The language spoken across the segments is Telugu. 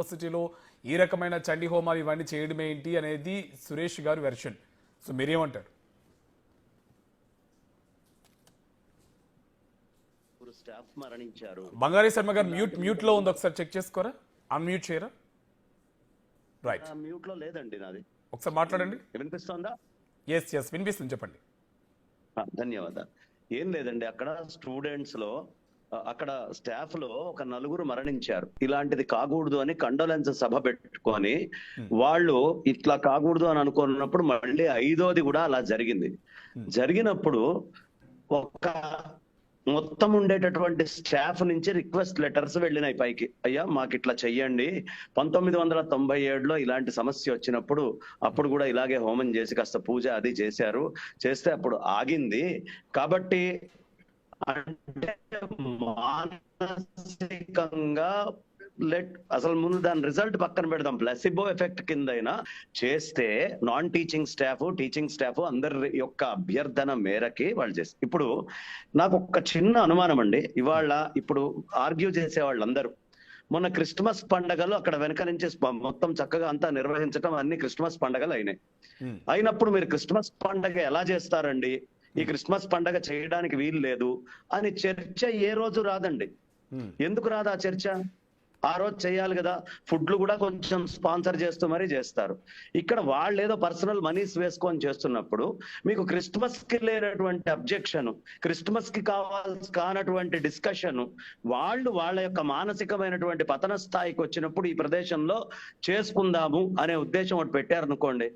యూనివర్సిటీలో ఈ రకమైన చండీ హోమాలు ఇవన్నీ చేయడం ఏంటి అనేది సురేష్ గారు వెర్షన్. సో మీరేమంటారు? ముగ్గురు స్టాఫ్ మరణించారు. బంగారీ శర్మ గారు మ్యూట్ మ్యూట్లో ఉంది ఒకసారి చెక్ చేసుకోరా? అన్మ్యూట్ చేయరా? రైట్ మ్యూట్లో లేదండి నాది. ఒకసారి మాట్లాడండి. వినిపిస్తోందా? ఎస్ ఎస్ వినిపిస్తుంది. చెప్పండి. ధన్యవాదాలు. ఏం లేదండి అక్కడ స్టూడెంట్స్లో అక్కడ స్టాఫ్లో ఒక నలుగురు మరణించారు. ఇలాంటిది కాకూడదు అని కండోలెన్స్ సభ పెట్టుకొని వాళ్ళు ఇట్లా కాకూడదు అని అనుకున్నప్పుడు మళ్ళీ ఐదోది కూడా అలా జరిగింది. జరిగినప్పుడు ఒక మొత్తం ఉండేటటువంటి స్టాఫ్ నుంచి రిక్వెస్ట్ లెటర్స్ వెళ్ళినాయి పైకి. అయ్యా మాకు ఇట్లా చెయ్యండి. పంతొమ్మిది వందల తొంభై ఏడులో ఇలాంటి సమస్య వచ్చినప్పుడు అప్పుడు కూడా ఇలాగే హోమం చేసి కాస్త పూజ అది చేశారు. చేస్తే అప్పుడు ఆగింది. కాబట్టి అంటే మానసికంగా లెట్ అసలు ముందు దాని రిజల్ట్ పక్కన పెడదాం. ప్లసిబో ఎఫెక్ట్ కిందైనా చేస్తే non teaching staff teaching staff అందరి యొక్క అభ్యర్థన మేరకి వాళ్ళు చేస్తారు ఇప్పుడు నాకు ఒక చిన్న అనుమానం అండి. ఇవాళ ఇప్పుడు ఆర్గ్యూ చేసే వాళ్ళందరూ మొన్న క్రిస్మస్ పండగలు అక్కడ వెనక నుంచి మొత్తం చక్కగా అంతా నిర్వహించడం అన్ని క్రిస్మస్ పండగలు అయినాయి. అయినప్పుడు మీరు క్రిస్మస్ పండగ ఎలా చేస్తారండి? ఈ క్రిస్మస్ పండగ చేయడానికి వీలు లేదు అని చర్చ ఏ రోజు రాదండి. ఎందుకు రాదు ఆ చర్చ? ఆ రోజు చేయాలి కదా. ఫుడ్లు కూడా కొంచెం స్పాన్సర్ చేస్తూ మరీ చేస్తారు. ఇక్కడ వాళ్ళు ఏదో పర్సనల్ మనీస్ వేసుకొని చేస్తున్నప్పుడు మీకు క్రిస్మస్కి లేనటువంటి అబ్జెక్షన్ క్రిస్మస్కి కావాల్సి కానటువంటి డిస్కషన్ వాళ్ళు వాళ్ళ యొక్క మానసికమైనటువంటి పతన స్థాయికి వచ్చినప్పుడు ఈ ప్రదేశంలో చేసుకుందాము అనే ఉద్దేశం ఒకటి పెట్టారనుకోండి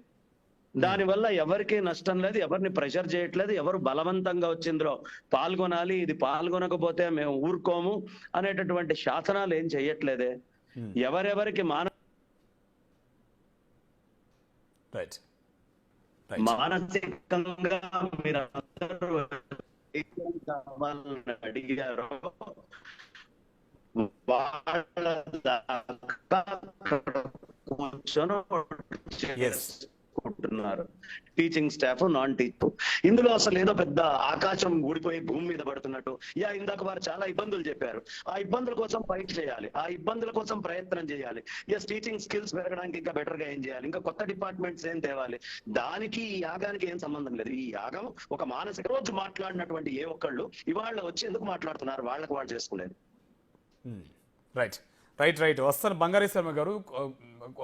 దానివల్ల ఎవరికి నష్టం లేదు ఎవరిని ప్రెషర్ చేయట్లేదు ఎవరు బలవంతంగా వచ్చిందిలో పాల్గొనాలి ఇది పాల్గొనకపోతే మేము ఊరుకోము అనేటటువంటి శాసనాలు ఏం చెయ్యట్లేదే. ఎవరెవరికి మాన మానసికంగా మీరు అడిగారో వాళ్ళ కూర్చొని Yes. Teaching staff non teach ఇందులో అసలు ఏదో పెద్ద ఆకాశం ఊడిపోయి భూమి మీద పడుతున్నట్టు. యా ఇందాక వారు చాలా ఇబ్బందులు చెప్పారు. ఆ ఇబ్బందుల కోసం ఫైట్ చేయాలి. ఆ ఇబ్బందుల కోసం ప్రయత్నం చేయాలి. ఎస్ టీచింగ్ స్కిల్స్ పెరగడానికి ఇంకా బెటర్గా ఏం చేయాలి? ఇంకా కొత్త డిపార్ట్మెంట్స్ ఏం తేవాలి? దానికి ఈ యాగానికి ఏం సంబంధం లేదు. ఈ యాగం ఒక మానసిక రోజు మాట్లాడినటువంటి ఏ ఒక్కళ్ళు ఇవాళ వచ్చి ఎందుకు మాట్లాడుతున్నారు? వాళ్ళకి వాళ్ళు చేసుకునేది రైట్ hmm. రైట్ రైట్ వస్తాను బంగారీ శర్మ గారు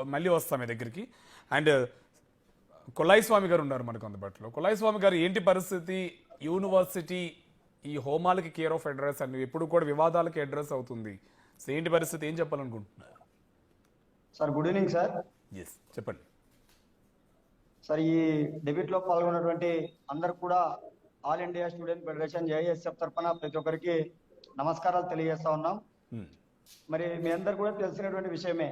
మళ్ళీ వస్తాం మీ దగ్గరికి. అండ్ కొల్లాయి స్వామి గారు ఉన్నారు మనకు అందుబాటులో. కొల్లాయి స్వామి గారు ఏంటి పరిస్థితి? యూనివర్సిటీ ఈ హోమాలకి కేర్ ఆఫ్ అడ్రస్ అండ్ ఎప్పుడు కూడా వివాదాలకి అడ్రస్ అవుతుంది. సో ఏంటి పరిస్థితి? ఏం చెప్పాలనుకుంటున్నారు? Sir good evening sir yes చెప్పండి. సార్ ఈ డెబిట్లో పాల్గొన్నటువంటి అందరు కూడా all India student federation ASF తరఫున ప్రతి ఒక్కరికి నమస్కారాలు తెలియజేస్తా ఉన్నాం. Hmm. మరి మీ అందరు కూడా తెలిసినటువంటి విషయమే.